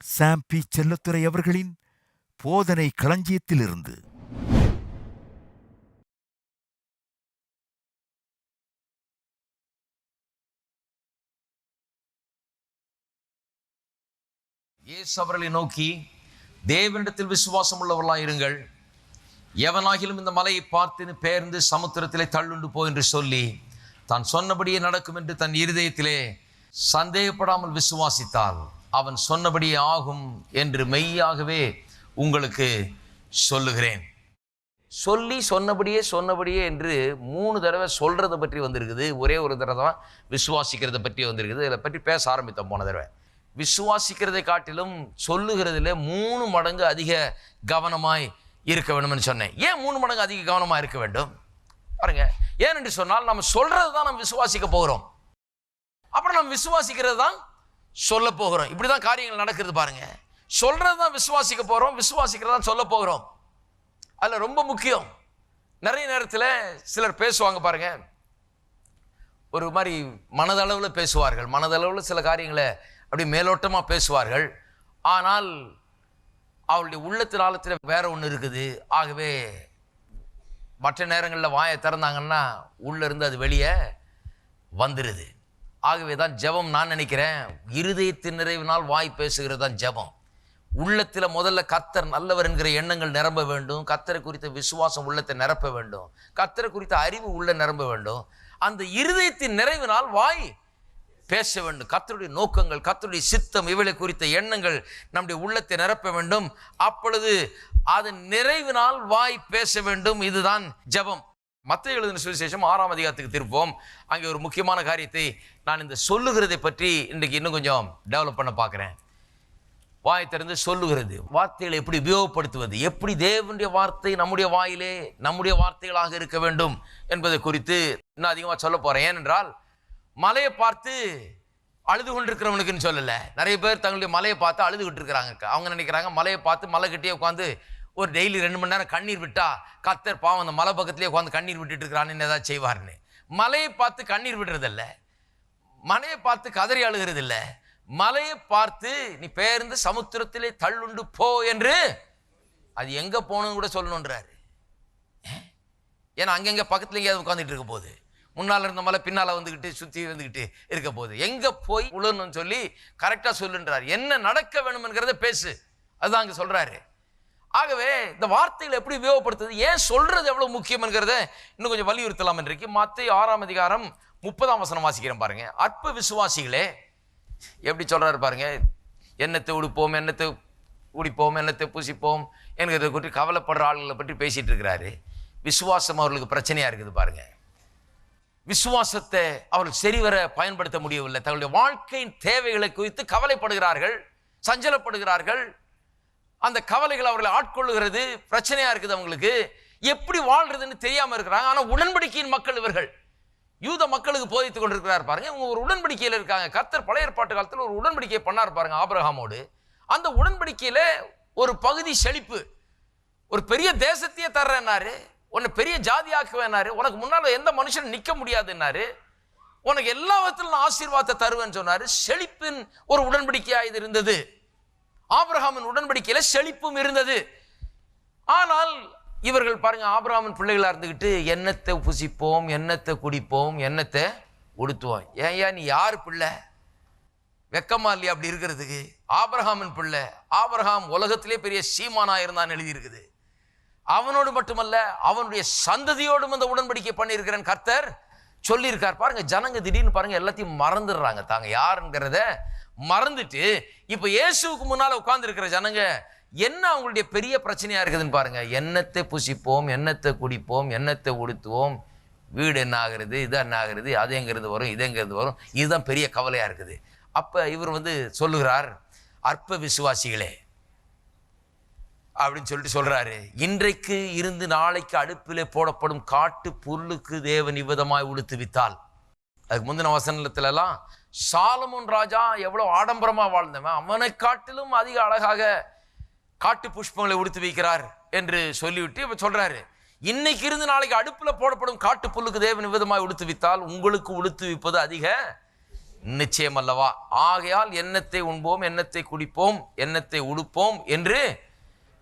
சாம் B. அவர்களின் போதனை களஞ்சியத்திலிருந்து. இயேசு அவர்களை நோக்கி தேவனிடத்தில் விசுவாசம் உள்ளவர்களாய் இருங்கள். எவனாகிலும் இந்த மலையை பார்த்து பெயர்ந்து சமுத்திரத்திலே தள்ளுண்டு போ என்று சொல்லி தான் சொன்னபடியே நடக்கும் என்று தன் இருதயத்திலே சந்தேகப்படாமல் விசுவாசித்தால் அவன் சொன்னபடியே ஆகும் என்று மெய்யாகவே உங்களுக்கு சொல்லுகிறேன். சொல்லி சொன்னபடியே சொன்னபடியே என்று மூணு தடவை சொல்கிறத பற்றி வந்திருக்குது. ஒரே ஒரு தடவை தான் விசுவாசிக்கிறத பற்றி வந்திருக்குது. இதை பற்றி பேச ஆரம்பித்தோம் போன தடவை. விசுவாசிக்கிறதை காட்டிலும் சொல்லுகிறதுல மூணு மடங்கு அதிக கவனமாய் இருக்க வேண்டும்னு சொன்னேன். ஏன் மூணு மடங்கு அதிக கவனமாக இருக்க வேண்டும்? பாருங்க. ஏனென்று சொன்னால் நம்ம சொல்கிறது தான் நம்ம விசுவாசிக்க போகிறோம். அப்புறம் நம்ம விசுவாசிக்கிறது தான் சொல்ல போகிறோம். இப்படி தான் காரியங்கள் நடக்கிறது பாருங்க. சொல்கிறது தான் விசுவாசிக்க போகிறோம் விசுவாசிக்கிறது தான் சொல்ல போகிறோம். அதில் ரொம்ப முக்கியம். நிறைய நேரத்தில் சிலர் பேசுவாங்க பாருங்க. ஒரு மாதிரி மனதளவில் பேசுவார்கள். மனதளவில் சில காரியங்களை அப்படி மேலோட்டமாக பேசுவார்கள். ஆனால் அவளுடைய உள்ளத்தின் ஆழத்தில் வேற ஒன்று இருக்குது. ஆகவே மற்ற நேரங்களில் வாயை திறந்தாங்கன்னா உள்ளேருந்து அது வெளியே வந்துடுது ஆகவே தான் ஜெபம் நான் நினைக்கிறேன். இருதயத்தின் நிறைவினால் வாய் பேசுகிறது தான் ஜெபம். உள்ளத்தில் முதல்ல கத்தர் நல்லவர் என்கிற எண்ணங்கள் நிரம்ப வேண்டும். கத்தரை குறித்த விசுவாசம் உள்ளத்தை நிரப்ப வேண்டும். கத்தரை குறித்த அறிவு உள்ள நிரம்ப வேண்டும். அந்த இருதயத்தின் நிறைவினால் வாய் பேச வேண்டும். கத்தருடைய நோக்கங்கள் கத்தருடைய சித்தம் இவளை குறித்த எண்ணங்கள் நம்முடைய உள்ளத்தை நிரப்ப வேண்டும். அப்பொழுது அதன் நிறைவினால் வாய் பேச வேண்டும். இதுதான் ஜெபம். மற்ற எழுதின சுவிசேஷம் ஆறாம் அதிகாரத்துக்கு திருப்போம் அங்கே ஒரு முக்கியமான காரியத்தை நான் இந்த சொல்லுகிறதை பற்றி இன்றைக்கு இன்னும் கொஞ்சம் டெவலப் பண்ண பார்க்குறேன். வாய் திறந்து சொல்லுகிறது. வார்த்தைகளை எப்படி உபயோகப்படுத்துவது? எப்படி தேவனுடைய வார்த்தை நம்முடைய வாயிலே நம்முடைய வார்த்தைகளாக இருக்க வேண்டும் என்பதை குறித்து இன்னும் அதிகமாக சொல்ல போகிறேன் ஏனென்றால் மலையை பார்த்து அழுது கொண்டிருக்கிறவனுக்குன்னு சொல்லலை. நிறைய பேர் தங்களுடைய மலையை பார்த்து அழுதுகிட்டு இருக்கிறாங்க. அவங்க நினைக்கிறாங்க மலையை பார்த்து மலை கிட்டே உட்காந்து ஒரு டெய்லி ரெண்டு மணி நேரம் கண்ணீர் விட்டா கத்தர் பாவம் அந்த மலை பக்கத்துலேயே உட்காந்து கண்ணீர் விட்டுட்டு இருக்கிறான்னு ஏதாவது செய்வார்னு மலையை பார்த்து கண்ணீர் விடுறதில்ல. மலையை பார்த்து கதறி அழுகிறதில்ல. மலையை பார்த்து நீ பேருந்து சமுத்திரத்திலே தள்ளுண்டு போ என்று அது எங்கே போகணும்னு கூட சொல்லணுன்றாரு. ஏன்னா அங்கங்கே பக்கத்துல எங்கேயாவது உட்காந்துட்டு இருக்க போகுது. முன்னால் இருந்த மலை பின்னால் வந்துக்கிட்டு சுற்றி வந்துக்கிட்டு இருக்க போகுது. எங்கே போய் உழணும்னு சொல்லி கரெக்டாக சொல்லுன்றார். என்ன நடக்க வேணும்ங்கிறத பேசு. அதுதான் அங்கே சொல்கிறாரு ஆகவே இந்த வார்த்தைகளை எப்படி உபயோகப்படுத்துது ஏன் சொல்றது எவ்வளவு முக்கியம்ங்கிறத இன்னும் கொஞ்சம் வலியுறுத்தலாம் இன்றைக்கு. மத்திய ஆறாம் அதிகாரம் முப்பதாம் வசனம் வாசிக்கிறேன் பாருங்க. அற்ப விசுவாசிகளே எப்படி சொல்றாரு பாருங்க? எண்ணத்தை உடுப்போம் எண்ணத்தை உடிப்போம் எண்ணத்தை பூசிப்போம் என்கிறத குறித்து கவலைப்படுற ஆளுகளை பற்றி பேசிட்டு இருக்கிறாரு. விசுவாசம் அவர்களுக்கு பிரச்சனையா இருக்குது பாருங்க. விசுவாசத்தை அவர்கள் சரிவர பயன்படுத்த முடியவில்லை. தங்களுடைய வாழ்க்கையின் தேவைகளை குறித்து கவலைப்படுகிறார்கள் சஞ்சலப்படுகிறார்கள். அந்த கவலைகள் அவர்களை ஆட்கொள்ளுகிறது பிரச்சனையாக இருக்குது அவங்களுக்கு. எப்படி வாழ்றதுன்னு தெரியாமல் இருக்கிறாங்க. ஆனால் உடன்படிக்கையின் மக்கள் இவர்கள். யூத மக்களுக்கு போதித்துக் கொண்டிருக்கிறார் பாருங்க. இவங்க ஒரு உடன்படிக்கையில் இருக்காங்க. கர்த்தர் பழைய ஏற்பாட்டு காலத்தில் ஒரு உடன்படிக்கை பண்ணார் பாருங்க ஆபிரகாமோடு. அந்த உடன்படிக்கையில் ஒரு பகுதி செழிப்பு. ஒரு பெரிய தேசத்தையே தர்றேன்னாரு. உன்னை பெரிய ஜாதியாக்குவேனாரு உனக்கு முன்னால் எந்த மனுஷனும் நிற்க முடியாதுன்னாரு. உனக்கு எல்லா விதத்திலும் நான் ஆசீர்வாதத்தை தருவேன்னு சொன்னார். செழிப்பின் ஒரு உடன்படிக்கையாக இது இருந்தது. ஆபிரஹாமின் உடன்படிக்கையில செழிப்பும் இருந்தது. ஆனால் இவர்கள் பாருங்க ஆபிரஹாமின் பிள்ளைகளாக இருந்துக்கிட்டு எண்ணத்தை புசிப்போம் எண்ணத்தை குடிப்போம் எண்ணத்தை உடுத்துவோம். ஏன் ஏன் நீ யார் பிள்ளை? வெக்கமா இல்லையா அப்படி இருக்கிறதுக்கு? ஆபிரஹாமின் பிள்ளை. ஆபிரஹாம் உலகத்திலே பெரிய சீமானா இருந்தான்னு எழுதியிருக்குது. அவனோடு மட்டுமல்ல அவனுடைய சந்ததியோடும் இந்த உடன்படிக்கை பண்ணியிருக்கிறேன் கர்த்தர். சொல்லியிருக்கார். பாருங்க ஜனங்க திடீர்னு பாருங்க எல்லாத்தையும் மறந்துடுறாங்க. தாங்க யாருங்கிறத மறந்துட்டு இப்போ இயேசுவுக்கு முன்னால் உட்காந்துருக்கிற ஜனங்க என்ன அவங்களுடைய பெரிய பிரச்சனையாக இருக்குதுன்னு பாருங்கள் எண்ணத்தை புசிப்போம் எண்ணத்தை குடிப்போம் எண்ணத்தை உடுத்துவோம். வீடு என்ன ஆகுறது இது என்ன ஆகுறது அது எங்கிறது வரும் இது எங்கிறது வரும் இதுதான் பெரிய கவலையாக இருக்குது. அப்போ இவர் வந்து சொல்லுகிறார் அற்ப விசுவாசிகளே அப்படின்னு சொல்லிட்டு சொல்கிறாரு இன்றைக்கு இருந்து நாளைக்கு அடுப்பிலே போடப்படும் காட்டு புல்லுக்கு தேவன் இவ்விதமாய் உடுத்துவித்தால் அதுக்கு முந்தின வசனத்துலலாம் சாலமுன் ராஜா எவ்வளோ ஆடம்பரமாக வாழ்ந்தவன்? அவனை காட்டிலும் அதிக அழகாக காட்டு புஷ்பங்களை உடுத்து வைக்கிறார் என்று சொல்லிவிட்டு இப்போ சொல்கிறாரு இன்னைக்கு இருந்து நாளைக்கு அடுப்பில் போடப்படும் காட்டு புல்லுக்கு தேவன் விதமாக உடுத்து வித்தால் உங்களுக்கு உடுத்து வைப்பது அதிக நிச்சயம் அல்லவா? ஆகையால் எண்ணத்தை உண்போம் எண்ணத்தை குடிப்போம் எண்ணத்தை உடுப்போம் என்று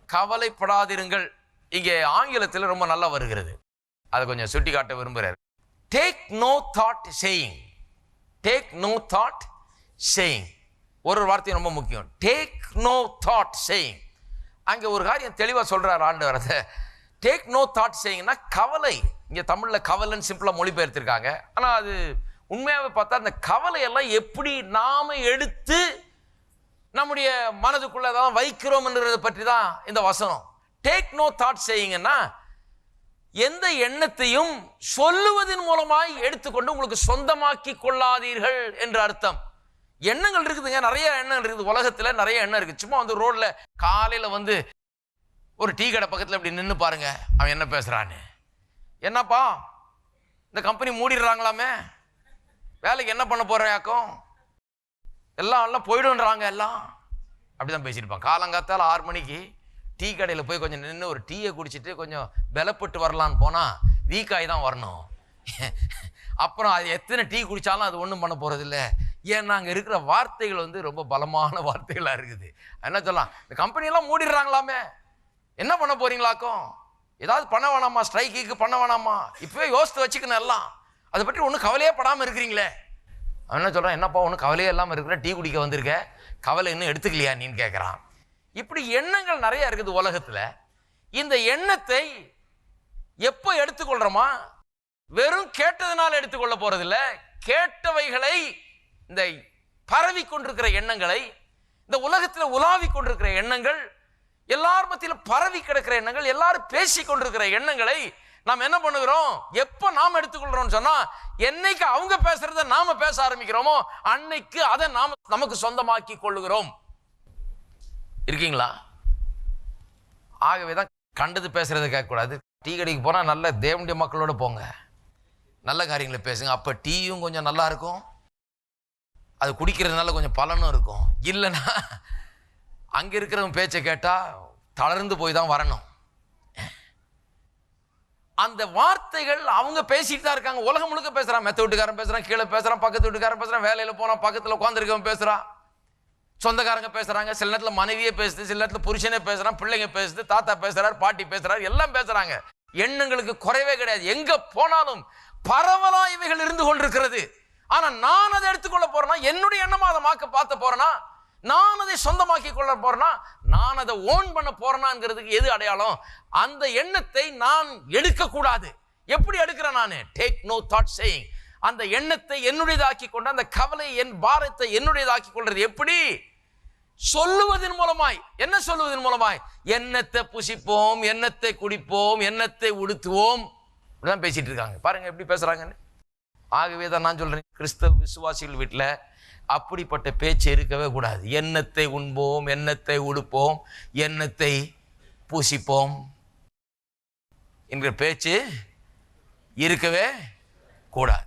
கவலைப்படாதிருங்கள். இங்கே ஆங்கிலத்தில் ரொம்ப நல்லா வருகிறது. அதை கொஞ்சம் சுட்டி காட்ட விரும்புகிறார். Take no thought saying take no thought saying ஒரு ஒரு வார்த்தையும் ரொம்ப முக்கியம். டேக் நோ தாட் சேயிங் அங்கே ஒரு காரியம் தெளிவாக சொல்கிறார் ஆண்டவர் அதை டேக் நோ தாட் சேயிங்னா கவலை. இங்கே தமிழில் கவலைன்னு சிம்பிளாக மொழிபெயர்த்திருக்காங்க. ஆனால் அது உண்மையாகவே பார்த்தா அந்த கவலையெல்லாம் எப்படி நாம் எடுத்து நம்முடைய மனதுக்குள்ளே தான் வைக்கிறோம்ன்றதை பற்றி தான் இந்த வசனம். டேக் நோ தாட் செய்யுங்கன்னா எந்த எண்ணத்தையும் சொல்லுவதன் மூலமாய் எடுத்துக்கொண்டு உங்களுக்கு சொந்தமாக்கி கொள்ளாதீர்கள் என்று அர்த்தம். எண்ணங்கள் இருக்குதுங்க நிறைய எண்ணங்கள் இருக்குது. உலகத்துல நிறைய எண்ணம் இருக்கு. சும்மா வந்து ரோட்ல காலையில வந்து ஒரு டீ கடை பக்கத்துல அப்படி நின்று பாருங்க அவன் என்ன பேசுறான்னு. என்னப்பா இந்த கம்பெனி மூடிடுறாங்களாமே? வேலைக்கு என்ன பண்ண போறாயாக்கும் எல்லாம் எல்லாம் போயிடுன்றாங்க எல்லாம். அப்படிதான் பேசியிருப்பான் காலங்காத்தால ஆறு மணிக்கு டீ கடையில் போய் கொஞ்சம் நின்று ஒரு டீயை குடிச்சிட்டு கொஞ்சம் பலப்பட்டு வரலான்னு போனால் வீக்காய் தான் வரணும். அப்புறம் அது எத்தனை டீ குடித்தாலும் அது ஒன்றும் பண்ண போகிறதில்ல ஏன்னா அங்கே இருக்கிற வார்த்தைகள் வந்து ரொம்ப பலமான வார்த்தைகளாக இருக்குது. என்ன சொல்லலாம்? இந்த கம்பெனியெல்லாம் மூடிடுறாங்களாமே. என்ன பண்ண போகிறீங்களாக்கும் ஏதாவது பண்ண வேணாமா? ஸ்ட்ரைக்குக்கு பண்ண வேணாமா? இப்போவே யோசித்து வச்சுக்கணும் எல்லாம். அதை பற்றி ஒன்றும் கவலையே படாமல் இருக்கிறீங்களே. என்ன சொல்கிறான் என்னப்பா ஒன்றும் கவலையே இல்லாமல் இருக்கிற டீ குடிக்க வந்திருக்க? கவலை இன்னும் எடுத்துக்கலையா நீன்னு கேட்குறான் இப்படி எண்ணங்கள் நிறைய இருக்குது உலகத்தில். இந்த எண்ணத்தை எப்போ எடுத்துக்கொள்கிறோமா வெறும் கேட்டதுனால எடுத்துக்கொள்ள போகிறதில்ல கேட்டவைகளை இந்த பரவி கொண்டிருக்கிற எண்ணங்களை இந்த உலகத்தில் உலாவி கொண்டிருக்கிற எண்ணங்கள் எல்லார் மத்தியிலும் பரவி கிடக்கிற எண்ணங்கள் எல்லாரும் பேசி கொண்டிருக்கிற எண்ணங்களை நாம் என்ன பண்ணுகிறோம்? எப்போ நாம் எடுத்துக்கொள்கிறோம்னு சொன்னால் என்னைக்கு அவங்க பேசுறத நாம் பேச ஆரம்பிக்கிறோமோ அன்னைக்கு அதை நாம் நமக்கு சொந்தமாக்கி கொள்ளுகிறோம். இருக்கீங்களா? ஆகவே தான் கண்டது பேசுகிறது கேட்கக்கூடாது. டீ கடைக்கு போனால் நல்ல தேவனுடைய மக்களோடு போங்க. நல்ல காரியங்களை பேசுங்க. அப்போ டீயும் கொஞ்சம் நல்லா இருக்கும். அது குடிக்கிறதுனால கொஞ்சம் பலனும் இருக்கும். இல்லைன்னா அங்கே இருக்கிறவங்க பேச்சை கேட்டால் தளர்ந்து போய் தான் வரணும். அந்த வார்த்தைகள் அவங்க பேசிட்டு தான் இருக்காங்க. உலகம் முழுக்க பேசுகிறான் மெத்த வீட்டுக்காரன் பேசுகிறான் கீழே பேசுகிறான் பக்கத்து வீட்டுக்காரன் பேசுகிறான் வேலையில் போகிறான் பக்கத்தில் உட்காந்துருக்கவன் பேசுகிறான் சொந்தக்காரங்க பேசுகிறாங்க சில நேரத்தில் மனைவியே பேசுது சில நேரத்தில் புருஷனே பேசுகிறான் பிள்ளைங்க பேசுது தாத்தா பேசுகிறார் பாட்டி பேசுகிறார் எல்லாம் பேசுகிறாங்க எண்ணங்களுக்கு குறைவே கிடையாது. எங்கே போனாலும் பரவலாக இவைகள் இருந்து கொண்டிருக்கிறது. ஆனால் நான் அதை எடுத்துக்கொள்ள போகிறேன்னா என்னுடைய எண்ணமாக அதை மாக்க பார்த்த போகிறேன்னா நான் அதை சொந்தமாக்கி கொள்ள போகிறேன்னா நான் அதை ஓன் பண்ண போறேனாங்கிறதுக்கு எது அடையாளம்? அந்த எண்ணத்தை நான் எடுக்கக்கூடாது எப்படி எடுக்கிறேன் நான்? டேக் நோ தாட் சேயிங் அந்த எண்ணத்தை என்னுடையதாக்கி கொண்டு அந்த கவலை என் பாரத்தை என்னுடையதாக்கி கொள்றது எப்படி? சொல்லுவதன் மூலமாய். என்ன சொல்லுவதன் மூலமாய்? எண்ணத்தை புசிப்போம் எண்ணத்தை குடிப்போம் எண்ணத்தை உடுத்துவோம். இப்படிதான் பேசிட்டு இருக்காங்க. பாருங்க எப்படி பேசுறாங்கன்னு. ஆகவே தான் நான் சொல்றேன். கிறிஸ்தவ விசுவாசிகள் வீட்டில் அப்படிப்பட்ட பேச்சு இருக்கவே கூடாது. எண்ணத்தை உண்போம் எண்ணத்தை உடுப்போம் எண்ணத்தை பூசிப்போம் என்கிற பேச்சு இருக்கவே கூடாது.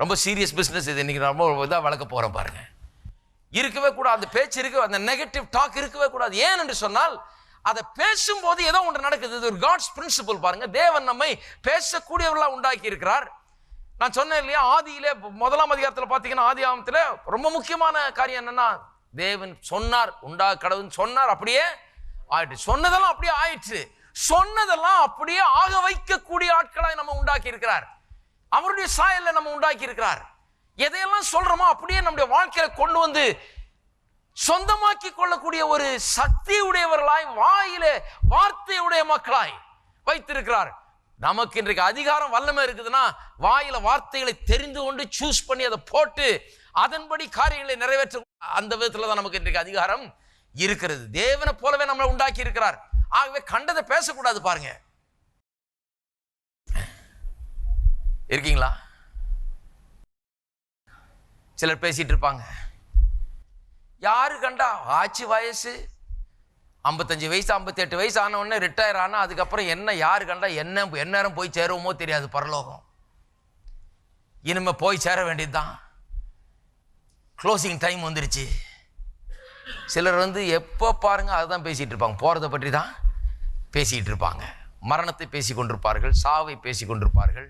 ரொம்ப சீரியஸ் பிஸ்னஸ் இது. இன்னைக்கு ரொம்ப இதாக வளர்க்க போகிறோம் பாருங்க. இருக்கவே கூடாது. அந்த பேச்சு இருக்க அந்த நெகட்டிவ் டாக் இருக்கவே கூடாது. ஏன் என்று சொன்னால் அதை பேசும்போது ஏதோ ஒன்று நடக்குது. இது ஒரு காட்ஸ் பிரின்சிபல் பாருங்க. தேவன் நம்மை பேசக்கூடியவர்களாக உண்டாக்கி இருக்கிறார். நான் சொன்னேன் இல்லையா ஆதியிலே முதலாம் அதிகாரத்தில் பார்த்தீங்கன்னா ஆதி ஆமத்தில் ரொம்ப முக்கியமான காரியம் என்னன்னா தேவன் சொன்னார் உண்டா கடவுள் சொன்னார் அப்படியே ஆயிட்டு. சொன்னதெல்லாம் அப்படியே ஆயிடுச்சு. சொன்னதெல்லாம் அப்படியே ஆக வைக்கக்கூடிய ஆட்களாக நம்ம உண்டாக்கி இருக்கிறார். அவருடைய சாயல்ல நம்ம உண்டாக்கி இருக்கிறார் எதையெல்லாம் சொல்றோமோ அப்படியே நம்முடைய வாழ்க்கையில கொண்டு வந்து சொந்தமாக்கி கொள்ளக்கூடிய ஒரு சக்தி உடையவர்களாய் வாயில வார்த்தையுடைய மக்களாய் வைத்திருக்கிறார். நமக்கு இன்றைக்கு அதிகாரம் வல்லமை இருக்குதுன்னா வாயில வார்த்தைகளை தெரிந்து கொண்டு சூஸ் பண்ணி அதை போட்டு அதன்படி காரியங்களை நிறைவேற்ற அந்த விதத்துல தான் நமக்கு இன்றைக்கு அதிகாரம் இருக்கிறது. தேவனை போலவே நம்மளை உண்டாக்கி இருக்கிறார் ஆகவே கண்டதை பேசக்கூடாது பாருங்க. இருக்கீங்களா? சிலர் பேசிட்டு இருப்பாங்க. யாரு கண்டா ஆச்சு வயசு? ஐம்பத்தஞ்சு வயசு ஐம்பத்தெட்டு வயசு ஆன உடனே ரிட்டையர் ஆனால் அதுக்கப்புறம் என்ன யார் கண்டா என்ன எந்நேரம் போய் சேருவோமோ தெரியாது பரலோகம். இனிமே போய் சேர வேண்டியதுதான். க்ளோசிங் டைம் வந்துருச்சு. சிலர் வந்து எப்போ பாருங்க அதுதான் பேசிகிட்டு இருப்பாங்க. போகிறத பற்றி தான் பேசிக்கிட்டு இருப்பாங்க. மரணத்தை பேசி கொண்டிருப்பார்கள் சாவை பேசி கொண்டிருப்பார்கள்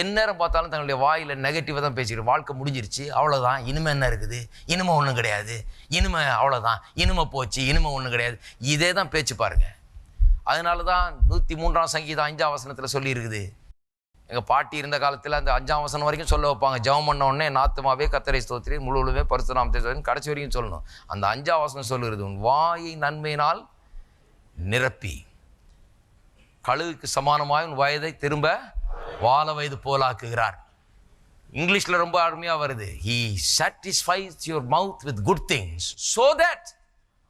எந்நேரம் பார்த்தாலும் தங்களுடைய வாயில் நெகட்டிவாக தான் பேசிக்கிட்டு வாழ்க்கை முடிஞ்சிருச்சு அவ்வளோதான் இனிமே என்ன இருக்குது? இனிமே ஒன்றும் கிடையாது. இனிமே அவ்வளோதான் இனிமே போச்சு இனிமே ஒன்றும் கிடையாது. இதே தான் பேச்சு பாருங்க. அதனால தான் நூற்றி மூன்றாம் சங்கீதம் அஞ்சாம் வசனத்தில் சொல்லியிருக்குது. எங்கள் பாட்டி இருந்த காலத்தில் அந்த அஞ்சாம் வசனம் வரைக்கும் சொல்ல வைப்பாங்க. ஜெபம் பண்ண உடனே நாத்துமாவே கத்தரை ஸ்தோத்திரி முழுவதுமே பரிசுநாமத்தை ஸ்தோத்திரி கடைசி வரைக்கும் சொல்லணும். அந்த அஞ்சாம் வசனம் சொல்லுகிறது உன் வாயை நன்மையினால் நிரப்பி கழுகுக்கு சமானமாக உன் வயதை திரும்ப வாழ வயது போலாக்குகிறார். இங்கிலீஷில் ரொம்ப அருமையாக வருது. He satisfies your mouth with good things so that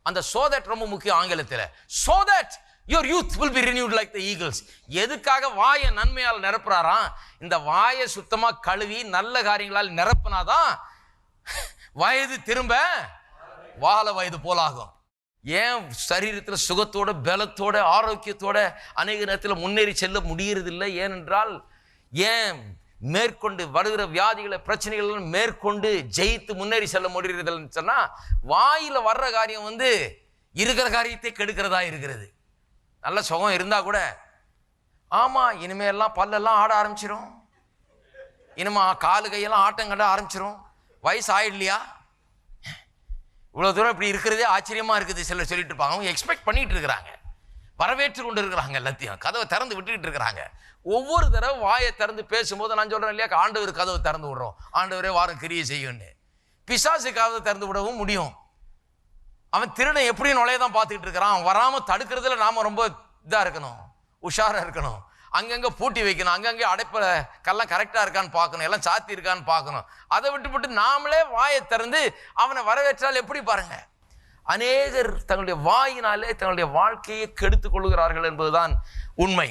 அந்த சோ தட் ரொம்ப முக்கியம் ஆங்கிலத்தில். So that your youth will be renewed like the eagles எதுக்காக வாயை நன்மையால் நிரப்புறாராம்? இந்த வாயை சுத்தமாக கழுவி நல்ல காரியங்களால் நிரப்புனாதான் வயது திரும்ப வாழ வயது போலாகும். ஏன் சரீரத்தில் சுகத்தோட பலத்தோட ஆரோக்கியத்தோட அநேக நேரத்தில் முன்னேறி செல்ல முடியறதில்லை? ஏனென்றால் ஏன் மேற்கொண்டு வருகிற வியாதிகளை பிரச்சனைகள் மேற்கொண்டு ஜெயித்து முன்னேறி செல்ல முடிகிறதுன்னு சொன்னால் வாயில் வர்ற காரியம் வந்து இருக்கிற காரியத்தை கெடுக்கிறதா இருக்கிறது. நல்ல சுகம் இருந்தால் கூட. ஆமாம் இனிமேலாம் பல்லெல்லாம் ஆட ஆரம்பிச்சிடும் இனிமே காலு கையெல்லாம் ஆட்டம் கட்ட ஆரம்பிச்சிடும் வயசு ஆயிடலையா இவ்வளோ தூரம் இப்படி இருக்கிறதே ஆச்சரியமாக இருக்குது சிலர் சொல்லிட்டு இருப்பாங்க. அவங்க எக்ஸ்பெக்ட் பண்ணிகிட்டு இருக்கிறாங்க. வரவேற்று கொண்டு இருக்கிறாங்க எல்லாத்தையும். கதவை திறந்து விட்டுக்கிட்டு இருக்கிறாங்க. ஒவ்வொரு தடவை வாயை திறந்து பேசும்போது நான் சொல்கிறேன் இல்லையா ஆண்டவர் கதவை திறந்து விடுறோம். ஆண்டவரே வாரம் கிரியை செய்யும்னு பிசாசு கதவை திறந்து விடவும் முடியும். அவன் திருடன் எப்படி நுழைய தான் பார்த்துக்கிட்டு இருக்கிறான். வராமல் தடுக்கிறதுல நாம் ரொம்ப இதாக இருக்கணும். உஷாராக இருக்கணும். அங்கங்கே பூட்டி வைக்கணும். அங்கங்கே அடைப்பில் கல்லாம் கரெக்டாக இருக்கான்னு பார்க்கணும். எல்லாம் சாத்தி இருக்கான்னு பார்க்கணும். அதை விட்டுவிட்டு நாமளே வாயை திறந்து அவனை வரவேற்றால் எப்படி பாருங்கள் அநேகர் தங்களுடைய வாயினாலே தங்களுடைய வாழ்க்கையை கெடுத்து கொள்கிறார்கள் என்பதுதான் உண்மை.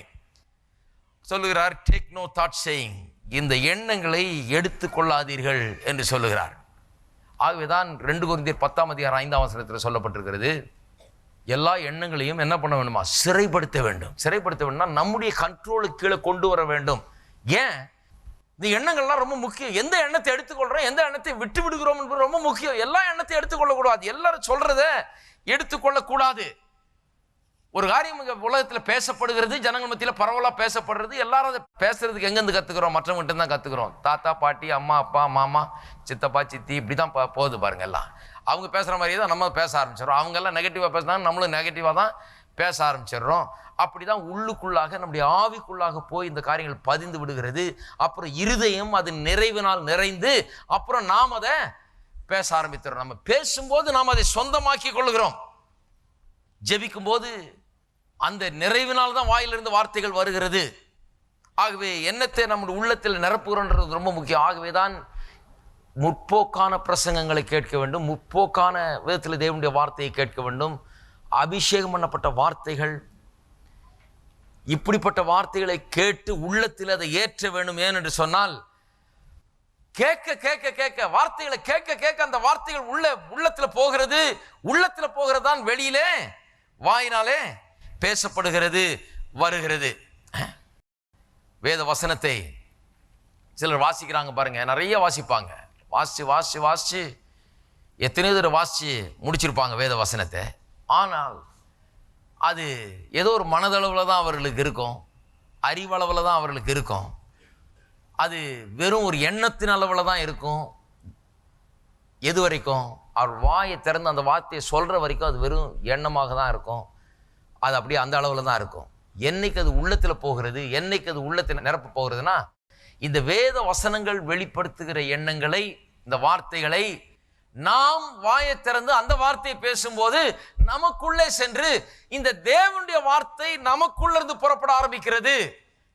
சொல்லுகிறார் டேக் நோ தாட் சேயிங் இந்த எண்ணங்களை எடுத்து கொள்ளாதீர்கள் என்று சொல்லுகிறார். ஆகவேதான் ரெண்டு குருந்தியர் பத்தாம் அதிகாரம் ஐந்தாம் வசனத்தில் சொல்லப்பட்டிருக்கிறது எல்லா எண்ணங்களையும் என்ன பண்ண வேண்டுமா? சிறைப்படுத்த வேண்டும். சிறைப்படுத்த வேண்டும்னா நம்முடைய கண்ட்ரோலுக்கு கீழே கொண்டு வர வேண்டும். ஏன்? இந்த எண்ணங்கள்லாம் ரொம்ப முக்கியம். எந்த எண்ணத்தை எடுத்துக்கொள்கிறோம் எந்த எண்ணத்தை விட்டு விடுகிறோம் என்பது ரொம்ப முக்கியம். எல்லா எண்ணத்தையும் எடுத்துக்கொள்ளக்கூடாது. எல்லாரும் சொல்கிறத எடுத்துக்கொள்ளக்கூடாது. ஒரு காரியம் இங்கே உலகத்தில் பேசப்படுகிறது ஜனங்கள் மத்தியில் பரவலாக பேசப்படுறது எல்லாரும் அதை பேசுறதுக்கு எங்கேருந்து கற்றுக்குறோம் மற்றவங்கிட்ட தான் கற்றுக்குறோம் தாத்தா பாட்டி அம்மா அப்பா மாமா சித்தப்பா சித்தி இப்படி தான் பா- போகுது பாருங்க எல்லாம். அவங்க பேசுகிற மாதிரியே தான் நம்ம பேச ஆரம்பிச்சிடறோம். அவங்கெல்லாம் நெகட்டிவாக பேசினாங்க நம்மளும் நெகட்டிவாக தான் பேச ஆரம்பிச்சிடுறோம். அப்படி தான் உள்ளுக்குள்ளாக நம்முடைய ஆவிக்குள்ளாக போய் இந்த காரியங்கள் பதிந்து விடுகிறது. அப்புறம் இருதயம் அது நிறைவினால் நிறைந்து அப்புறம் நாம் அதை பேச ஆரம்பித்துறோம் நம்ம பேசும்போது நாம் அதை சொந்தமாக்கி கொள்கிறோம் ஜெபிக்கும்போது அந்த நிறைவினால் தான் வாயிலிருந்து வார்த்தைகள் வருகிறது. ஆகவே எண்ணத்தை நம்முடைய உள்ளத்தில் நிரப்புகிறோன்றது ரொம்ப முக்கியம். ஆகவே தான் முற்போக்கான பிரசங்கங்களை கேட்க வேண்டும். முற்போக்கான விதத்தில் தேவனுடைய வார்த்தையை கேட்க வேண்டும். அபிஷேகம் பண்ணப்பட்ட வார்த்தைகள் இப்படிப்பட்ட வார்த்தைகளை கேட்டு உள்ளத்தில் அதை ஏற்ற வேண்டும் ஏன் என்று சொன்னால் கேட்க கேட்க கேட்க வார்த்தைகளை கேட்க கேட்க அந்த வார்த்தைகள் உள்ள உள்ளத்தில் போகிறது. உள்ளத்தில் போகிறது தான் வெளியிலே வாயினாலே பேசப்படுகிறது வருகிறது. வேத வசனத்தை சிலர் வாசிக்கிறாங்க பாருங்க நிறைய வாசிப்பாங்க. வாசிச்சு வாசிச்சு வாசிச்சு எத்தனையோ தடவை வாசித்து முடிச்சிருப்பாங்க வேத வசனத்தை. ஆனால் அது ஏதோ ஒரு மனதளவில் தான் அவர்களுக்கு இருக்கும். அறிவளவில் தான் அவர்களுக்கு இருக்கும். அது வெறும் ஒரு எண்ணத்தின் அளவில் தான் இருக்கும். எது வரைக்கும்? அவர் வாயை திறந்து அந்த வார்த்தையை சொல்கிற வரைக்கும் அது வெறும் எண்ணமாக தான் இருக்கும். அது அப்படியே அந்த அளவில் தான் இருக்கும். என்னைக்கு அது உள்ளத்தில் போகிறது என்னைக்கு அது உள்ளத்தில் நிரப்ப போகிறதுனா இந்த வேத வசனங்கள் வெளிப்படுத்துகிற எண்ணங்களை இந்த வார்த்தைகளை நாம் வாயை திறந்து அந்த வார்த்தையை பேசும்போது நமக்குள்ளே சென்று இந்த தேவனுடைய வார்த்தை நமக்குள்ளிருந்து புறப்பட ஆரம்பிக்கிறது.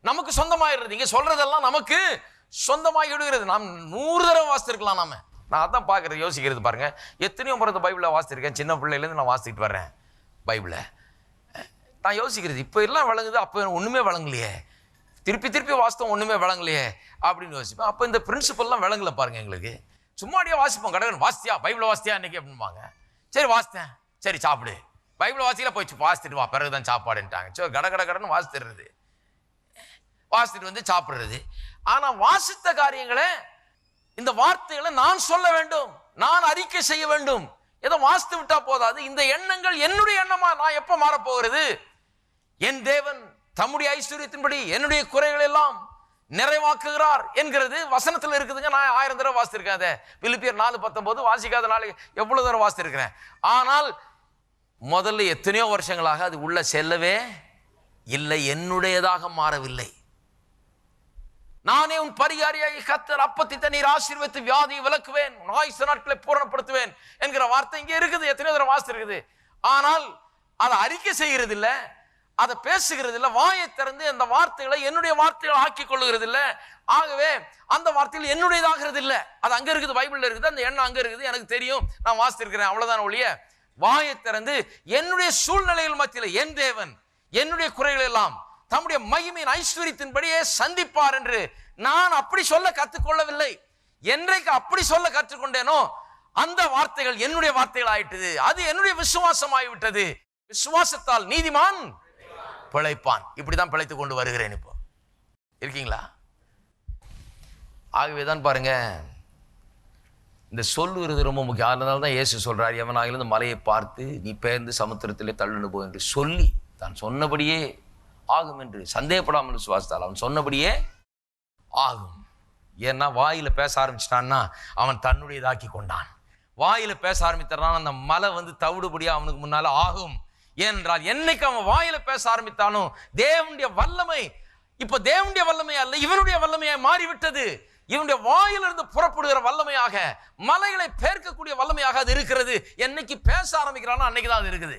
நமக்கு சொந்தமாயிடுறது. இங்கே சொல்றதெல்லாம் நமக்கு சொந்தமாகிவிடுகிறது நாம் நூறு தடவை வாசித்திருக்கலாம் நாம. நான் அதான் பார்க்குறது யோசிக்கிறது பாருங்கள் எத்தனையோ முறை பைபிளை வாசித்திருக்கேன். சின்ன பிள்ளையிலேருந்து நான் வாசிக்கிட்டு வர்றேன் பைபிளை நான் யோசிக்கிறது இப்போ எல்லாம் விளங்குது அப்போ ஒன்றுமே விளங்கலையே திருப்பி திருப்பி வாஸ்தவம் ஒன்றுமே விளங்கலையே அப்படின்னு யோசிப்பேன். அப்போ இந்த பிரின்சிபல்லாம் விளங்கல பாருங்கள் எங்களுக்கு. சும்மாடியே வாசிப்போம் கடகன் வாசியா பைபிளை வாசியா இன்றைக்கி அப்படின்பாங்க சரி வாசித்தேன். சரி சாப்பிடு. பைபிளை வாசியில் போய் வாசித்துட்டு வா. பிறகு தான் சாப்பாடுன்ட்டாங்க. சோ கட கட கடன்னு வாசித்துடுறது. வாசித்துட்டு வந்து சாப்பிட்றது. ஆனால் வாசித்த காரியங்களை இந்த வார்த்தைகளை நான் சொல்ல வேண்டும். நான் அறிக்கை செய்ய வேண்டும். ஏதோ வாசித்து விட்டா போதாது. இந்த எண்ணங்கள் என்னுடைய எண்ணமா நான் எப்போ மாறப்போகிறது? என் தேவன் தம்முடைய ஐஸ்வர்யத்தின்படி என்னுடைய குறைகள் எல்லாம் நிறைவாக்குகிறார் என்கிறது வசனத்தில் இருக்குதுங்க. நான் ஆயிரம் தடவை வாசித்திருக்கேன் அதை. பிலிப்பியர் நாலு பத்தொம்போது வாசிக்காத நாள் எவ்வளவு தடவை வாசித்திருக்கிறேன். ஆனால் முதல்ல எத்தனையோ வருஷங்களாக அது உள்ள செல்லவே இல்லை என்னுடையதாக மாறவில்லை. நானே உன் பரிகாரியாகி கத்தர் அப்பத்தி தண்ணீர் ஆசீர்வத்து வியாதியை விளக்குவேன் உன் நாட்களை பூரணப்படுத்துவேன் என்கிற வார்த்தை இங்கே இருக்குது எத்தனையோ தடவை வாசித்து இருக்குது ஆனால் அதை அறிக்கை செய்கிறது இல்லை அதை பேசுகிறது இல்லை வாயை திறந்து அந்த வார்த்தைகளை என்னுடைய வார்த்தைகளை ஆக்கி கொள்ளுகிறது இல்லை ஆகவே அந்த வார்த்தைகள் என்னுடையதாகிறது இல்லை அது அங்கே இருக்குது பைபிளில் இருக்குது அந்த எண்ணம் அங்கே இருக்குது எனக்கு தெரியும் நான் வாசித்திருக்கிறேன் அவ்வளோதான் ஒழிய. வாயை திறந்து என்னுடைய சூழ்நிலைகள் மத்தியில் என் தேவன் என்னுடைய குறைகள் எல்லாம் தம்முடைய மகிமையின் ஐஸ்வர்யத்தின்படியே சந்திப்பார் என்று நான் அப்படி சொல்ல கற்றுக்கொள்ளவில்லை. என்றைக்கு அப்படி சொல்ல கற்றுக்கொண்டேனோ அந்த வார்த்தைகள் என்னுடைய வார்த்தைகள் ஆயிட்டது அது என்னுடைய விசுவாசம் ஆகிவிட்டது விசுவாசத்தால் நீதிமான் பிழைப்பான். இப்படிதான் பிழைத்து கொண்டு வருகிறேன் இப்போ. இருக்கீங்களா? ஆகவே தான் பாருங்க இந்த சொல்லுகிறது ரொம்ப முக்கியம். அதனால தான் இயேசு சொல்றார் ஆகிலிருந்து மலையை பார்த்து நீ பெயர்ந்து சமுத்திரத்திலே தள்ளுண்டு போ என்று சொல்லி தான் சொன்னபடியே ஆகும் என்று சந்தேகப்படாமல் சுவாசித்தால் அவன் சொன்னபடியே ஆகும். ஏன்னா வாயில பேச ஆரம்பிச்சிட்டான்னா அவன் தன்னுடையதாக்கி கொண்டான். வாயில பேச ஆரம்பித்தான் அந்த மலை வந்து தவிடுபடியாக அவனுக்கு முன்னால ஆகும். ஏனென்றால் என்னைக்கு அவன் வாயில பேச ஆரம்பித்தானோ தேவனுடைய வல்லமை இப்ப தேவனுடைய வல்லமை அல்ல இவனுடைய வல்லமையாய் மாறிவிட்டது. இவனுடைய வாயிலிருந்து புறப்படுகிற வல்லமையாக மலைகளை பேர்க்கக்கூடிய வல்லமையாக அது இருக்கிறது. என்னைக்கு பேச ஆரம்பிக்கிறானோ அன்னைக்கு தான் அது இருக்குது.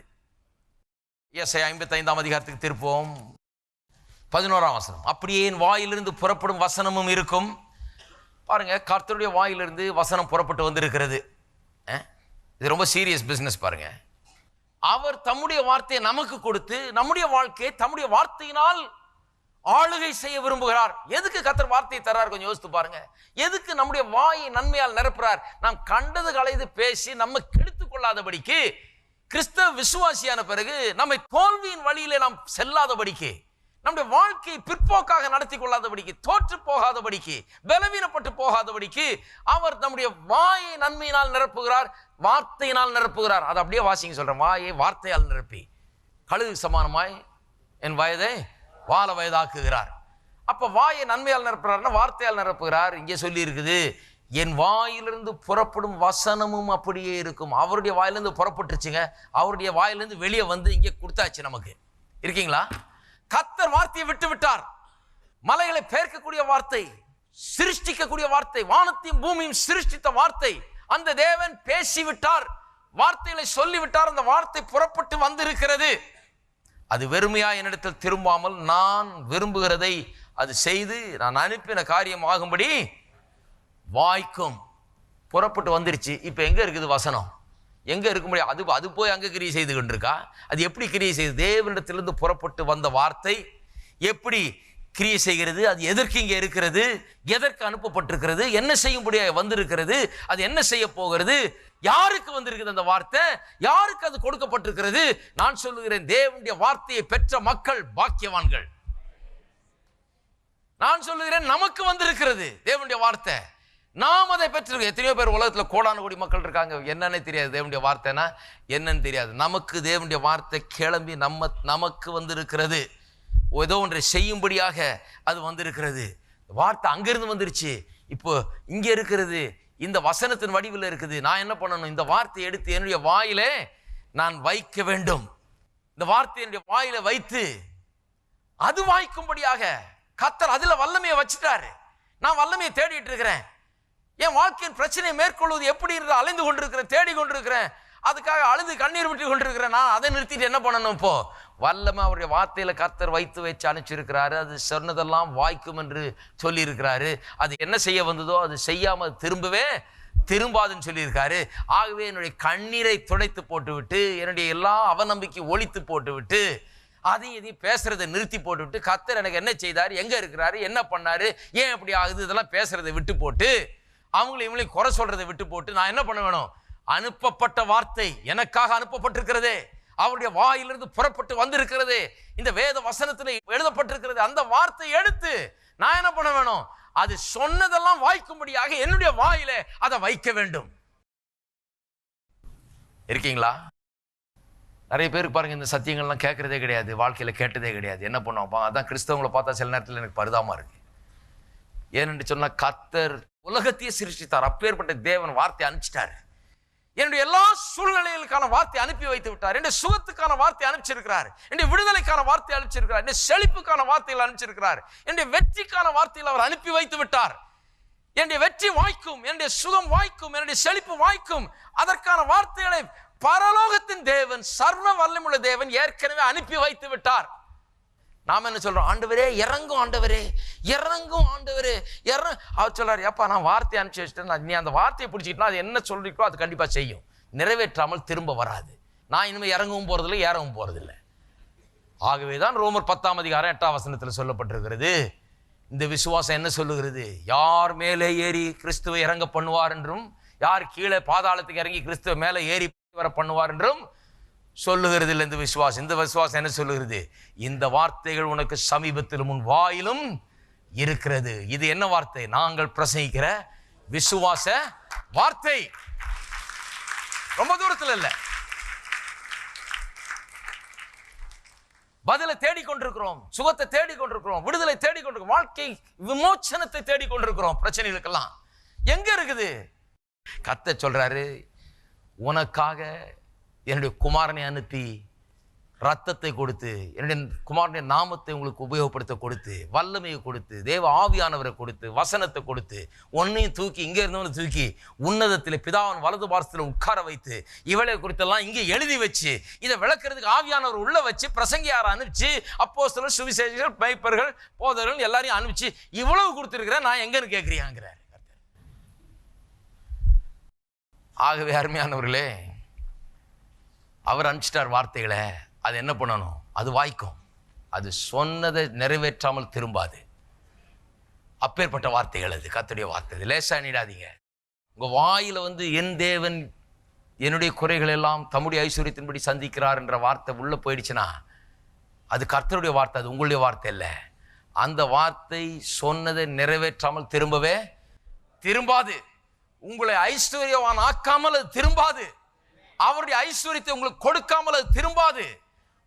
எஸ்ஐ ஐம்பத்தைந்தாம் அதிகாரத்துக்கு திருப்போம். பதினோராம் வசனம். அப்படியே என் வாயிலிருந்து புறப்படும் வசனமும் இருக்கும். பாருங்க கர்த்தருடைய வாயிலிருந்து வசனம் புறப்பட்டு வந்திருக்கிறது. இது ரொம்ப சீரியஸ் பிஸ்னஸ் பாருங்கள் அவர் தம்முடைய வார்த்தையை நமக்கு கொடுத்து நம்முடைய வாழ்க்கையை தம்முடைய வார்த்தையினால் ஆளுகை செய்ய விரும்புகிறார். எதுக்கு கத்தர் வார்த்தையை தர்றார்? கொஞ்சம் யோசித்து பாருங்க. எதுக்கு நம்முடைய வாயை நன்மையால் நிரப்புறார்? நாம் கண்டது கலைது பேசி நம்ம கெடுத்து கொள்ளாதபடிக்கு கிறிஸ்தவ விசுவாசியான பிறகு நம்மை தோல்வியின் வழியிலே நாம் செல்லாதபடிக்கு நம்முடைய வாழ்க்கையை பிற்போக்காக நடத்தி கொள்ளாதபடிக்கு தோற்று போகாதபடிக்கு பலவீனப்பட்டு போகாதபடிக்கு அவர் நம்முடைய வாயை நன்மையினால் நிரப்புகிறார் வார்த்தையினால் நிரப்புகிறார். அதை அப்படியே வாசிங்க சொல்கிறேன் வாயை வார்த்தையால் நிரப்பி. கழுகு சமானமாய் என் வயதை வாழ வயதாக்குகிறார். அப்போ வாயை நன்மையால் நிரப்புகிறார்னா வார்த்தையால் நிரப்புகிறார். இங்கே சொல்லி இருக்குது என் வாயிலிருந்து புறப்படும் வசனமும் அப்படியே இருக்கும். அவருடைய வாயிலிருந்து புறப்பட்டுருச்சுங்க. அவருடைய வாயிலிருந்து வெளியே வந்து இங்கே கொடுத்தாச்சு நமக்கு. இருக்கீங்களா? கத்தர் வார்த்தையை விட்டு விட்டார் மலைகளை பெயர்க்கக்கூடிய வார்த்தை சிருஷ்டிக்கக்கூடிய வார்த்தை வானத்தையும் பூமியும் சிருஷ்டித்த வார்த்தை அந்த தேவன் பேசிவிட்டார். வார்த்தைகளை சொல்லிவிட்டார் அந்த வார்த்தை புறப்பட்டு வந்திருக்கிறது. அது வெறுமையா என்னிடத்தில் திரும்பாமல் நான் விரும்புகிறதை அது செய்து நான் அனுப்பின காரியம் ஆகும்படி வாய்க்கும் புறப்பட்டு வந்துருச்சு. இப்போ எங்கே இருக்குது வசனம்? எங்கே இருக்க முடியும்? அது அது போய் அங்கே கிரியை செய்து கொண்டிருக்கா? அது எப்படி கிரியை செய்து? தேவனிடத்திலிருந்து புறப்பட்டு வந்த வார்த்தை எப்படி கிரியை செய்கிறது? அது எதற்கு இங்கே இருக்கிறது? எதற்கு அனுப்பப்பட்டிருக்கிறது? என்ன செய்யும்படியாக வந்திருக்கிறது? அது என்ன செய்ய போகிறது? யாருக்கு வந்திருக்குது அந்த வார்த்தை? யாருக்கு அது கொடுக்கப்பட்டிருக்கிறது? நான் சொல்லுகிறேன் தேவனுடைய வார்த்தையை பெற்ற மக்கள் பாக்கியவான்கள். நான் சொல்லுகிறேன் நமக்கு வந்திருக்கிறது தேவனுடைய வார்த்தை. நாம் அதை பெற்றிருக்கோம். எத்தனையோ பேர் உலகத்தில் கோடான கோடி மக்கள் இருக்காங்க. என்னன்னே தெரியாது. தேவனுடைய வார்த்தைனா என்னன்னு தெரியாது. நமக்கு தேவனுடைய வார்த்தை கிளம்பி நம்ம நமக்கு வந்திருக்கிறது. ஏதோ ஒன்றை செய்யும்படியாக அது வந்திருக்கிறது. வார்த்தை அங்கேருந்து வந்துருச்சு. இப்போ இங்கே இருக்கிறது. இந்த வசனத்தின் வடிவில் இருக்குது. நான் என்ன பண்ணணும்? இந்த வார்த்தையை எடுத்து என்னுடைய வாயிலே நான் வைக்க வேண்டும். இந்த வார்த்தை என்னுடைய வாயில வைத்து அது வாய்க்கும்படியாக கத்தர் அதில் வல்லமையை வச்சுட்டாரு. நான் வல்லமையை தேடிட்டு இருக்கிறேன். என் வாழ்க்கையின் பிரச்சனையை மேற்கொள்வது எப்படி என்று அலைந்து கொண்டிருக்கிறேன் தேடி கொண்டிருக்கிறேன்? அதுக்காக அழுது கண்ணீர் விட்டு கொண்டிருக்கிறேன். நான் அதை நிறுத்திட்டு என்ன பண்ணணும் இப்போ வல்லமை அவருடைய வார்த்தையில் கர்த்தர் வைத்து வச்சு அனுப்பிச்சிருக்கிறாரு. அது சொன்னதெல்லாம் வாய்க்கும் என்று சொல்லியிருக்கிறாரு. அது என்ன செய்ய வந்ததோ அது செய்யாமல் திரும்பவே திரும்பாதுன்னு சொல்லியிருக்காரு. ஆகவே என்னுடைய கண்ணீரை துடைத்து போட்டுவிட்டு என்னுடைய எல்லா அவநம்பிக்கை ஒழித்து போட்டுவிட்டு அதையும் இதையும் பேசுறதை நிறுத்தி போட்டுவிட்டு கத்தர் எனக்கு என்ன செய்தார்? எங்கே இருக்கிறாரு? என்ன பண்ணாரு? ஏன் இப்படி ஆகுது? இதெல்லாம் பேசுறதை விட்டு போட்டு அவங்களை இவங்களையும் குறை சொல்றதை விட்டு போட்டு நான் என்ன பண்ண வேணும்? அனுப்பப்பட்ட வார்த்தை எனக்காக அனுப்பப்பட்டிருக்கிறதே. அவருடைய வாயிலிருந்து புறப்பட்டு வந்திருக்கிறது. இந்த வேத வசனத்தில் எழுதப்பட்டிருக்கிறது. அந்த வார்த்தை எடுத்து நான் என்ன பண்ண வேணும்? அது சொன்னதெல்லாம் வாய்க்கும்படியாக என்னுடைய வாயில அதை வைக்க வேண்டும். இருக்கீங்களா? நிறைய பேருக்கு பாருங்க இந்த சத்தியங்கள்லாம் கேட்கறதே கிடையாது. வாழ்க்கையில் கேட்டதே கிடையாது. என்ன பண்ணுவோம்? அதான் கிறிஸ்தவங்களை பார்த்தா சில நேரத்தில் எனக்கு பரிதாமா இருக்கு. ஏனென்று சொன்னா கத்தர் உலகத்தையே சிருஷ்டித்தார். அப்பேற்பட்ட தேவன் வார்த்தை அனுப்பிச்சிட்டாரு. என்னுடைய எல்லா சூழ்நிலைகளுக்கான வார்த்தை அனுப்பி வைத்து விட்டார். என்னுடைய சுகத்துக்கான வார்த்தை அனுப்பிச்சிருக்கிறார். என்னுடைய விடுதலைக்கான வார்த்தை அனுப்பிச்சிருக்கிறார். என்னுடைய செழிப்புக்கான வார்த்தைகள் அனுப்பிச்சிருக்கிறார். என்னுடைய வெற்றிக்கான வார்த்தைகள் அவர் அனுப்பி வைத்து விட்டார். என்னுடைய வெற்றி வாய்க்கும் என்னுடைய சுகம் வாய்க்கும் என்னுடைய செழிப்பு வாய்க்கும் அதற்கான வார்த்தைகளை பரலோகத்தின் தேவன் சர்வ வல்லமுள்ள தேவன் ஏற்கனவே அனுப்பி வைத்து விட்டார். நாம் என்ன சொல்கிறோம் ஆண்டவரே இறங்கும் ஆண்டவரே இறங்கும் ஆண்டவரே இற அவர் சொல்கிறார் ஏப்பா நான் வார்த்தை அனுப்பிச்சி வச்சுட்டேன். நீ அந்த வார்த்தையை பிடிச்சிக்கிட்டா அது என்ன சொல்றீங்களோ அது கண்டிப்பாக செய்யும். நிறைவேற்றாமல் திரும்ப வராது. நான் இனிமேல் இறங்கவும் போகிறதில்ல ஏறவும் போகிறதில்ல ஆகவே தான் ரோமர் பத்தாம் அதிகாரம் எட்டாம் வசனத்தில் சொல்லப்பட்டிருக்கிறது. இந்த விசுவாசம் என்ன சொல்லுகிறது? யார் மேலே ஏறி கிறிஸ்துவை இறங்க பண்ணுவார் என்றும் யார் கீழே பாதாளத்துக்கு இறங்கி கிறிஸ்துவ மேலே ஏறி வர பண்ணுவார் என்றும் சொல்லுகிறதுல இந்த விசுவாசம் இந்த விசுவாசம் என்ன சொல்லுகிறது? இந்த வார்த்தைகள் உனக்கு சமீபத்திலும் உன் வாயிலும் இருக்கிறது. இது என்ன வார்த்தை? நாங்கள் பிரசங்கிக்கிற விசுவாச வார்த்தை. ரொம்ப தூரத்தில் இல்லை. பதிலை தேடிக்கொண்டிருக்கிறோம் சுகத்தை தேடிக்கொண்டிருக்கிறோம் விடுதலை தேடிக்கொண்டிருக்கிறோம் வாழ்க்கை விமோச்சனத்தை தேடிக்கொண்டிருக்கிறோம் பிரச்சனைகளுக்கெல்லாம். எங்க இருக்குது? கத்த சொல்றாரு உனக்காக என்னுடைய குமாரனை அனுப்பி ரத்தத்தை கொடுத்து என்னுடைய குமாரனுடைய நாமத்தை உங்களுக்கு உபயோகப்படுத்த கொடுத்து வல்லமையை கொடுத்து தேவ ஆவியானவரை கொடுத்து வசனத்தை கொடுத்து ஒன்னையும் தூக்கி இங்கே இருந்தவனை தூக்கி உன்னதத்தில் பிதாவன் வலது பாரசத்தில் உட்கார வைத்து இவளை குறித்தெல்லாம் இங்கே எழுதி வச்சு இதை விளக்குறதுக்கு ஆவியானவர் உள்ளே வச்சு பிரசங்கியாரை அனுப்பிச்சு அப்போ சில சுவிசேஷர்கள் பைப்பர்கள் போதர்கள் எல்லாரையும் அனுப்பிச்சு இவ்வளவு கொடுத்துருக்கிறேன் நான் எங்கன்னு கேட்குறியாங்கிறார். ஆகவே அருமையானவர்களே அவர் அனுப்பிச்சிட்டார் வார்த்தைகளை. அது என்ன பண்ணணும்? அது வாய்க்கும். அது சொன்னதை நிறைவேற்றாமல் திரும்பாது. அப்பேற்பட்ட வார்த்தைகள் அது கத்துடைய வார்த்தை லேசாக லேசா நீடாதீங்க உங்கள் வாயில் வந்து என் தேவன் என்னுடைய குறைகள் எல்லாம் தம்முடைய ஐஸ்வர்யத்தின்படி சந்திக்கிறார் என்ற வார்த்தை உள்ளே போயிடுச்சுன்னா அது கர்த்தருடைய வார்த்தை அது உங்களுடைய வார்த்தை இல்லை அந்த வார்த்தை சொன்னதை நிறைவேற்றாமல் திரும்பவே திரும்பாது. உங்களை ஐஸ்வர்யவான் ஆக்காமல் அது திரும்பாது. அவருடைய ஐஸ்வர்யத்தை உங்களுக்கு கொடுக்காமல் அது திரும்பாது.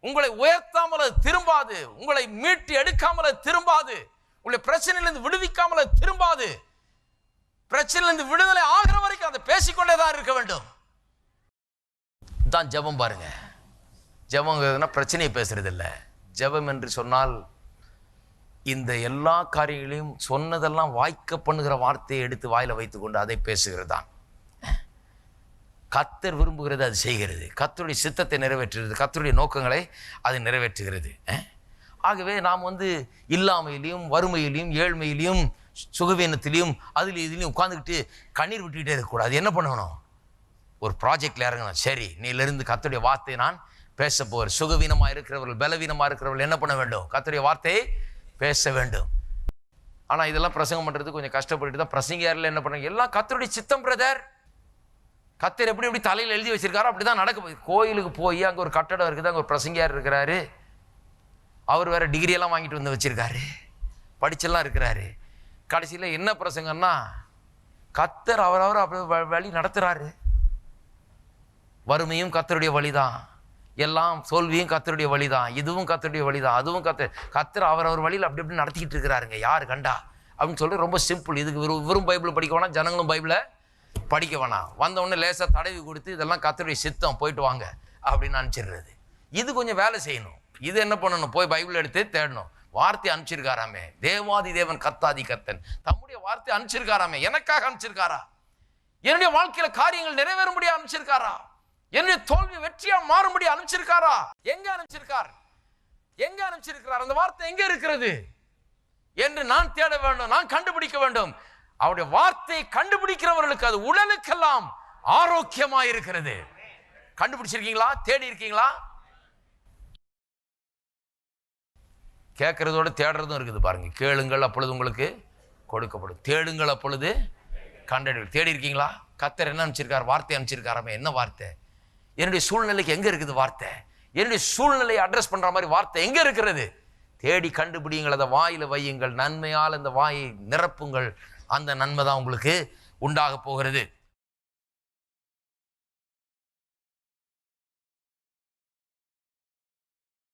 உங்களை உயர்த்தாமல் அது திரும்பாது. உங்களை மீட்டு எடுக்காமல் அது திரும்பாது. உங்களை பிரச்சனையிலிருந்து விடுவிக்காமல் அது திரும்பாது. பிரச்சனையிலிருந்து விடுதலை ஆகிற வரைக்கும் அதை பேசிக்கொண்டே தான் இருக்க வேண்டும். தான் ஜெபம் பாருங்க. ஜெபங்கிறதுனா பிரச்சனையை பேசுறதில்ல. ஜபம் ஜெபம் என்று சொன்னால் இந்த எல்லா காரியங்களையும் சொன்னதெல்லாம் வாய்க்க பண்ணுகிற வார்த்தையை எடுத்து வாயில வைத்துக்கொண்டு அதை பேசுகிறது தான் கத்தர் விரும்புகிறது அது செய்கிறது. கத்தருடைய சித்தத்தை நிறைவேற்றுகிறது. கத்தருடைய நோக்கங்களை அது நிறைவேற்றுகிறது. ஆகவே நாம் வந்து இல்லாமையிலையும் வறுமையிலையும் ஏழ்மையிலையும் சுகவீனத்திலையும் அதில் இதுலையும் உட்காந்துக்கிட்டு கண்ணீர் விட்டுக்கிட்டே இருக்கக்கூடாது. என்ன பண்ணணும்? ஒரு ப்ராஜெக்டில் இறங்கணும். சரி நீலிருந்து கத்துடைய வார்த்தையை நான் பேச போகிறேன். சுகவீனமாக இருக்கிறவர்கள் பலவீனமாக இருக்கிறவர்கள் என்ன பண்ண வேண்டும்? கத்துடைய வார்த்தையை பேச வேண்டும். ஆனால் இதெல்லாம் பிரசங்கம் பண்ணுறது கொஞ்சம் கஷ்டப்பட்டுட்டு தான் பிரசங்கியாரில் என்ன பண்ணுறாங்க எல்லாம் கத்தருடைய சித்தம் பிரதர் கத்தர் எப்படி எப்படி தலையில் எழுதி வச்சிருக்காரோ அப்படி தான் நடக்க கோயிலுக்கு போய் அங்கே ஒரு கட்டடம் இருக்குது அங்கே ஒரு பிரசங்கியார் இருக்கிறாரு. அவர் வேற டிகிரி எல்லாம் வாங்கிட்டு வந்து வச்சிருக்காரு. படிச்செல்லாம் இருக்கிறாரு. கடைசியில் என்ன பிரசங்கன்னா கத்தர் அவரவர் அப்படி வழி நடத்துகிறாரு வறுமையும் கத்தருடைய வழிதான். எல்லாம் தோல்வியும் கத்தருடைய வழிதான். இதுவும் கத்தருடைய வழிதான். அதுவும் கத்த கத்தர் அவரவர் வழியில் அப்படி அப்படி நடத்திக்கிட்டு இருக்கிறாருங்க. யார் கண்டா? அப்படின்னு சொல்லி ரொம்ப சிம்பிள் இதுக்கு வெறும் வெறும் பைபிள் படிக்க வேணாம் ஜனங்களும் பைபிளை படிக்க வேணாம். வந்த உடனே லேசாக தடவி கொடுத்து இதெல்லாம் கத்தருடைய சித்தம் போயிட்டு வாங்க அப்படின்னு அனுப்பிச்சிடுறது. இது கொஞ்சம் வேலை செய்யணும். இது என்ன பண்ணணும்? போய் பைபிள் எடுத்து தேடணும். வார்த்தை அனுப்பிச்சிருக்காராமே. தேவாதி தேவன் கத்தாதி கத்தன் தம்முடைய வார்த்தை அனுப்பிச்சிருக்காராமே. எனக்காக அனுப்பிச்சிருக்காரா? என்னுடைய வாழ்க்கையில காரியங்கள் நிறைவேறும்படி அனுப்பிச்சிருக்காரா? என்னுடைய தோல்வி வெற்றியா மாறும்படி அனுப்பிச்சிருக்காரா? எங்க அனுப்பிச்சிருக்கார்? எங்க அனுப்பிச்சிருக்கிறார்? அந்த வார்த்தை எங்க இருக்கிறது? என்று நான் தேட வேண்டும். நான் கண்டுபிடிக்க வேண்டும். அவருடைய வார்த்தையை கண்டுபிடிக்கிறவர்களுக்கு அது உடலுக்கெல்லாம் ஆரோக்கியமா இருக்கிறது கண்டுபிடிச்சிருக்கீங்களா? தேடி இருக்கீங்களா கேட்கறதோட தேடுறதும் இருக்குது பாருங்க. கேளுங்கள் அப்பொழுது உங்களுக்கு கொடுக்கப்படும். தேடுங்கள் அப்பொழுது கண்டடி தேடி இருக்கீங்களா கத்தர் என்ன அனுப்பிச்சிருக்கார்? வார்த்தை அனுப்பிச்சிருக்காராமே. என்ன வார்த்தை? என்னுடைய சூழ்நிலைக்கு எங்கே இருக்குது வார்த்தை? என்னுடைய சூழ்நிலையை அட்ரஸ் பண்ணுற மாதிரி வார்த்தை எங்கே இருக்கிறது? தேடி கண்டுபிடிங்கள் அதை வாயில் வையுங்கள். நன்மையால் அந்த வாயை நிரப்புங்கள். அந்த நன்மை தான் உங்களுக்கு உண்டாக போகிறது.